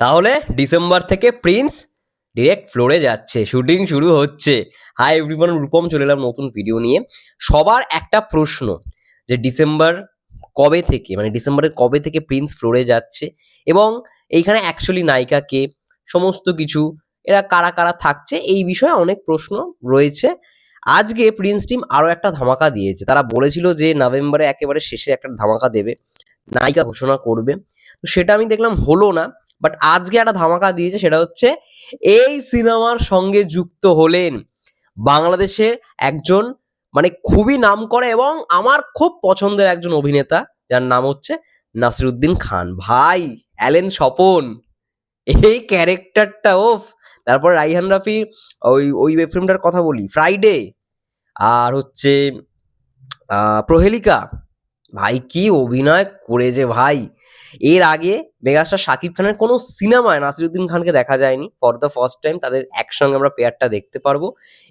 তাহলে ডিসেম্বর থেকে Prince direct ফ্লোরে যাচ্ছে, শুটিং শুরু হচ্ছে। হাই এভরিওয়ান রূপম চলে এলাম নতুন ভিডিও নিয়ে। সবার একটা প্রশ্ন যে ডিসেম্বর কবে থেকে মানে ডিসেম্বরের কবে থেকে প্রিন্স ফ্লোরে যাচ্ছে এবং এইখানে অ্যাকচুয়ালি নায়িকা কে, সমস্ত কিছু, এরা কারা কারা থাকছে, এই বিষয়ে অনেক প্রশ্ন রয়েছে। আজকে প্রিন্স টিম আরও একটা ধামাকা দিয়েছে। তারা বলেছিল যে নভেম্বরে একেবারে শেষে একটা ধামাকা দেবে, নায়িকা ঘোষণা করবে। তো সেটা আমি দেখলাম হলো না। বাট আজকে একটা ধামাকা দিয়েছে, সেটা হচ্ছে এই সিনেমার সঙ্গে যুক্ত হলেন বাংলাদেশে একজন মানে খুবই নাম করে এবং আমার খুব পছন্দের একজন অভিনেতা, যার নাম হচ্ছে নাসিরুদ্দিন খান। ভাই, অ্যালেন স্বপন। এই ক্যারেক্টারটা, ওফ! তারপর রাইহান রাফির ওই ওই ওয়েব ফিল্মটার কথা বলি ফ্রাইডে আর হচ্ছে প্রহেলিকা। ভাই, কি অভিনয় করে যে ভাই। এর আগে মেগাস্টার শাকিব খানের কোনো সিনেমায় নাসিরুদ্দিন খানকে দেখা যায়নি। ফর দ্য ফার্স্ট টাইম তাদের একসঙ্গে আমরা পেয়ারটা দেখতে পারব।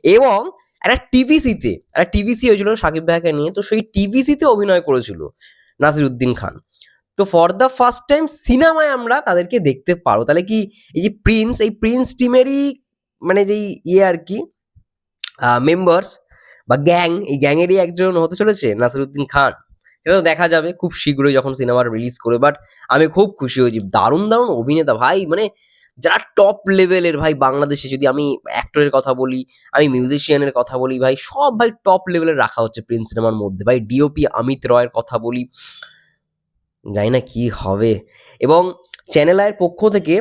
এবং একটা টিভিসিতে, একটা টিভিসি হয়েছিল শাকিব ভাইকে নিয়ে, তো সেই টিভিসিতে অভিনয় করেছিল নাসিরুদ্দিন খান। তো ফর দ্য ফার্স্ট টাইম সিনেমায় আমরা তাদেরকে দেখতে পারব। তাহলে কি এই যে প্রিন্স, এই প্রিন্স টিমেরই মানে যেই ইয়ে আর কি মেম্বার্স বা গ্যাং, এই গ্যাংয়েরই একজন হতে চলেছে নাসিরুদ্দিন খান। তো দেখা যাবে খুব শীঘ্রই যখন সিনেমার রিলিজ করে বাট আমি খুব খুশি হয়েছি। দারুণ দারুণ অভিনেতা ভাই মানে যারা টপ লেভেলের ভাই বাংলাদেশে, যদি আমি অ্যাক্টরের কথা বলি, আমি মিউজিশিয়ানের কথা বলি, ভাই সব ভাই টপ লেভেলের রাখা হচ্ছে প্রিন্স সিনেমার মধ্যে। ভাই ডিওপি অমিত রয়ের কথা বলি, জানি না কি হবে। এবং চ্যানেল আয়ের পক্ষ থেকে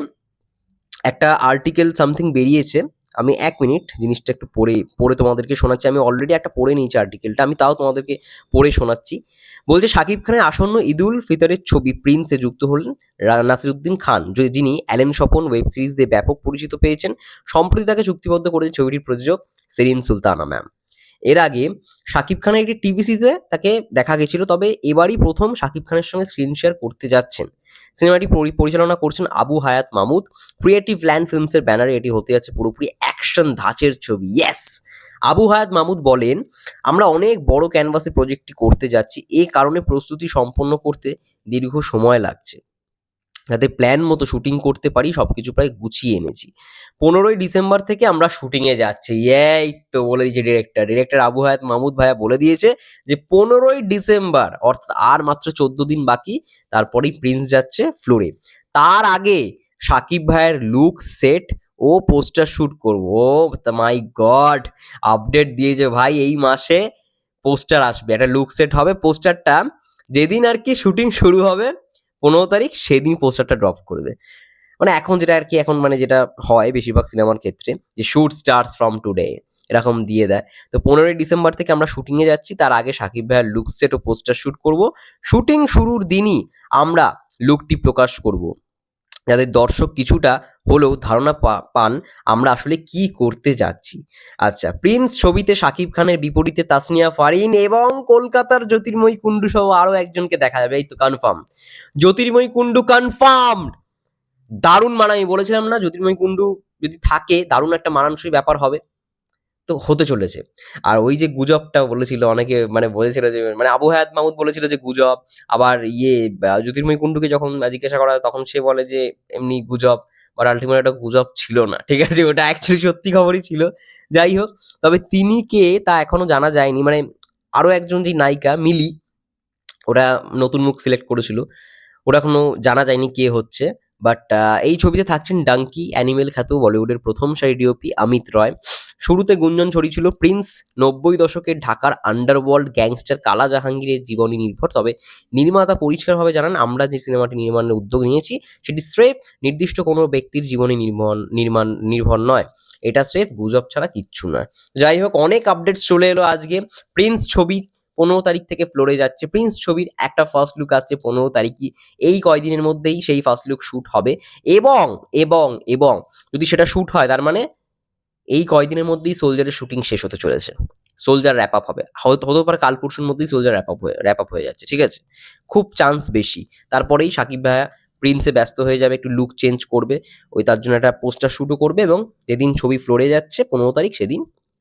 একটা আর্টিকেল সামথিং বেরিয়েছে আমি এক মিনিট জিনিসটা একটু পড়ে পড়ে তোমাদেরকে শোনাচ্ছি। আমি অলরেডি একটা পড়ে নিয়েছি আর্টিকেলটা আমি তাও তোমাদেরকে পড়ে শোনাচ্ছি। বলছে শাকিব খানের আসন্ন ঈদুল ফিতরের ছবি প্রিন্সে যুক্ত হলেন নাসিরুদ্দিন খান যিনি অ্যালেন স্বপন ওয়েব সিরিজ দিয়ে ব্যাপক পরিচিত পেয়েছেন। সম্প্রতি তাকে চুক্তিবদ্ধ করেছে ছবিটির প্রযোজক সেরিন সুলতানা ম্যাম এর আগে শাকিব খানের একটি টিভিসিতে তাকে দেখা গেছিল, তবে এবারই প্রথম শাকিব খানের সঙ্গে স্ক্রিন শেয়ার করতে যাচ্ছেন। সিনেমাটি পরি- পরিচালনা করছেন আবু হায়াত মামুদ। ক্রিয়েটিভ ল্যান্ড ফিল্মসের ব্যানারে এটি হতে যাচ্ছে পুরোপুরি অ্যাকশন ধাঁচের ছবি। ইয়েস আবু হায়াত মামুদ বলেন, আমরা অনেক বড় ক্যানভাসে প্রজেক্টটি করতে যাচ্ছি। এ কারণে প্রস্তুতি সম্পন্ন করতে দীর্ঘ সময় লাগছে। যাতে প্ল্যান মতো শুটিং করতে পারি, সবকিছু প্রায় গুছিয়ে এনেছি। পনেরোই ডিসেম্বর থেকে আমরা শুটিংয়ে যাচ্ছি। এই তো বলে দিয়েছে ডিরেক্টর ডিরেক্টর আবু হায়াত মাহমুদ ভাইয়া বলে দিয়েছে যে, পনেরোই ডিসেম্বর, অর্থাৎ আর মাত্র চোদ্দ দিন বাকি, তারপরেই প্রিন্স যাচ্ছে ফ্লোরে তার আগে সাকিব ভাইয়ের লুক সেট ও পোস্টার শুট করব। ও মাই গড আপডেট দিয়েছে ভাই, এই মাসে পোস্টার আসবে। একটা লুক সেট হবে। পোস্টারটা যেদিন আর কি শুটিং শুরু হবে পনেরো তারিখ সেদিন পোস্টারটা ড্রপ করবে মানে এখন যেটা আর কি, এখন মানে যেটা হয় বেশিরভাগ সিনেমার ক্ষেত্রে, যে শুট স্টার্স ফ্রম টুডে এরকম দিয়ে দেয়। তো পনেরোই ডিসেম্বর থেকে আমরা শুটিংয়ে যাচ্ছি, তার আগে সাকিব ভাইয়ার লুক সেট ও পোস্টার শ্যুট করব। শুটিং শুরুর দিনই আমরা লুকটি প্রকাশ করব। যাতে দর্শক কিছুটা হলেও ধারণা পান, আমরা আসলে কি করতে যাচ্ছি। আচ্ছা প্রিন্স ছবিতে শাকিব খানের বিপরীতে তাসনিয়া ফারিন এবং কলকাতার জ্যোতির্ময়ী কুণ্ডু সহ আরও একজনকে দেখা যাবে। এই তো কনফার্ম জ্যোতির্ময়ী কুণ্ডু কনফার্ম দারুণ মানামি, বলেছিলাম না? জ্যোতির্ময়ী কুণ্ডু যদি থাকে, দারুণ একটা মানানসই ব্যাপার হবে। তো হতে চলেছে। আর ওই যে গুজবটা বলেছিল, অনেকে মানে বলেছিল যে মানে আবু হায়াত মাহমুদ বলেছিল যে গুজব, আবার ইয়ে জ্যোতির্ময়ী কুণ্ডুকে যখন জিজ্ঞাসা করা তখন সে বলে যে, এমনি গুজব, বাট আলটিমেট একটা গুজব ছিল না। ঠিক আছে, ওটা অ্যাকচুয়ালি সত্যি খবরই ছিল। যাই হোক, তবে তিনি কে তা এখনও জানা যায়নি। মানে আরও একজন যে নায়িকা, মিলি, ওরা নতুন মুখ সিলেক্ট করেছিল। ওরা এখনও জানা যায়নি কে হচ্ছে বাট এই ছবিতে থাকছেন ডাঙ্কি, অ্যানিমেল খ্যাত বলিউডের প্রথম সারি ডিওপি অমিত রয়। শুরুতে গুঞ্জন ছড়িয়েছিল প্রিন্স নব্বই দশকের ঢাকার আন্ডারওয়ার্ল্ড গ্যাংস্টার কালা জাহাঙ্গীরের জীবনী নির্ভর। তবে নির্মাতা পরিষ্কারভাবে জানান, আমরা যে সিনেমাটি নির্মাণের উদ্যোগ নিয়েছি, সেটি স্রেফ নির্দিষ্ট কোনো ব্যক্তির জীবনী নির্মাণ নির্মাণ, নির্ভর নয়। এটা স্রেফ গুজব ছাড়া কিচ্ছু নয়। যাই হোক, অনেক আপডেটস চলে এলো আজকে। প্রিন্স ছবি পনেরো তারিখ থেকে ফ্লোরে যাচ্ছে। প্রিন্স ছবির একটা ফার্স্ট লুক আসছে পনেরো তারিখই। এই কয়দিনের মধ্যেই সেই ফার্স্ট লুক শ্যুট হবে। এবং এবং এবং যদি সেটা শ্যুট হয়, তার মানে এই কয়দিনের মধ্যেই সোলজারের শুটিং শেষ হতে চলেছে। সোলজার র্যাপ আপ হবে। হয়তো হতে পারে কাল পরশুর মধ্যেই সোলজার র্যাপ আপ হয়ে র্যাপ আপ হয়ে যাচ্ছে, ঠিক আছে? খুব চান্স বেশি। তারপরেই সাকিব ভাইয়া প্রিন্সে ব্যস্ত হয়ে যাবে, একটু লুক চেঞ্জ করবে। ওই তার জন্য একটা পোস্টার শ্যুটও করবে এবং যেদিন ছবি ফ্লোরে যাচ্ছে, পনেরো তারিখ সেদিন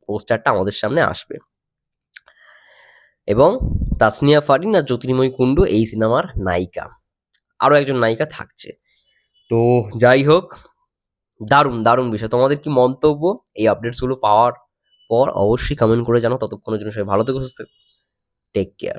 পোস্টারটা আমাদের সামনে আসবে। এবং তাসনিয়া ফারিন আর জ্যোতির্ময়ী কুণ্ডু এই সিনেমার নায়িকা। আরও একজন নায়িকা থাকছে। তো যাই হোক দারুণ দারুণ বিষয়। তোমাদের কি মন্তব্য এই আপডেটসগুলো পাওয়ার পর অবশ্যই কমেন্ট করে জানাও। ততক্ষণের জন্য সবাই ভালো থেকো, সুস্থ টেক কেয়ার